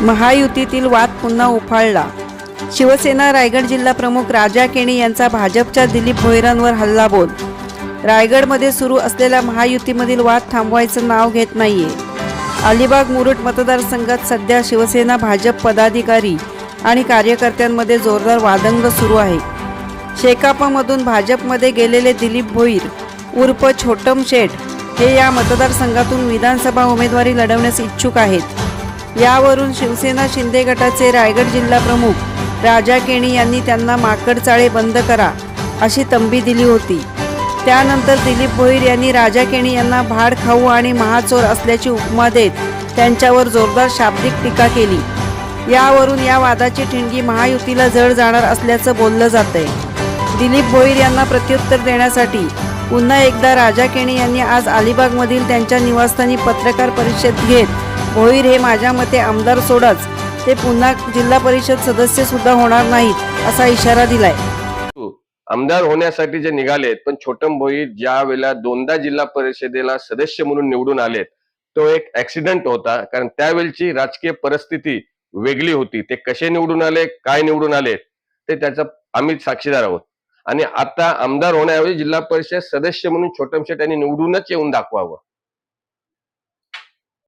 महायुतीतील वाद पुन्हा उफाळला. शिवसेना रायगड जिल्हा प्रमुख राजा केणी यांचा भाजपच्या दिलीप भोईरांवर हल्लाबोल. रायगडमध्ये सुरू असलेल्या महायुतीमधील वाद थांबवायचं नाव घेत नाहीये. अलिबाग मुरुड मतदारसंघात सध्या शिवसेना भाजप पदाधिकारी आणि कार्यकर्त्यांमध्ये जोरदार वादंग सुरू आहे. शेकापमधून भाजपमध्ये गेलेले दिलीप भोईर उर्फ छोटम शेठ हे या मतदारसंघातून विधानसभा उमेदवारी लढवण्यास इच्छुक आहेत. यावरून शिवसेना शिंदे गटाचे रायगड जिल्हा प्रमुख राजा केणी यांनी त्यांना माकडचाळे बंद करा अशी तंबी दिली होती. त्यानंतर दिलीप भोईर यांनी राजा केणी यांना भाड खाऊ आणि महाचोर असल्याची उपमा देत त्यांच्यावर जोरदार शाब्दिक टीका केली. यावरून या वादाची ठिणगी महायुतीला जड जाणार असल्याचं बोललं जातंय. दिलीप भोईर यांना प्रत्युत्तर देण्यासाठी पुन्हा एकदा राजा केणी यांनी आज अलिबागमधील त्यांच्या निवासस्थानी पत्रकार परिषद घेत भोईर हे माझ्या मते आमदार सोडाच. ते पुन्हा जिल्हा परिषद सदस्य सुद्धा होणार नाहीत असा इशारा दिलाय. आमदार होण्यासाठी जे निघालेत पण छोटम भोई ज्या वेळेला दोनदा जिल्हा परिषदेला सदस्य म्हणून निवडून आलेत तो एक ऍक्सिडेंट होता. कारण त्यावेळची राजकीय परिस्थिती वेगळी होती. ते कसे निवडून आले काय निवडून आले ते त्याचा आम्ही साक्षीदार आहोत. आणि आता आमदार होण्याऐवजी जिल्हा परिषद सदस्य म्हणून छोटमशेट यांनी निवडूनच येऊन दाखवावं.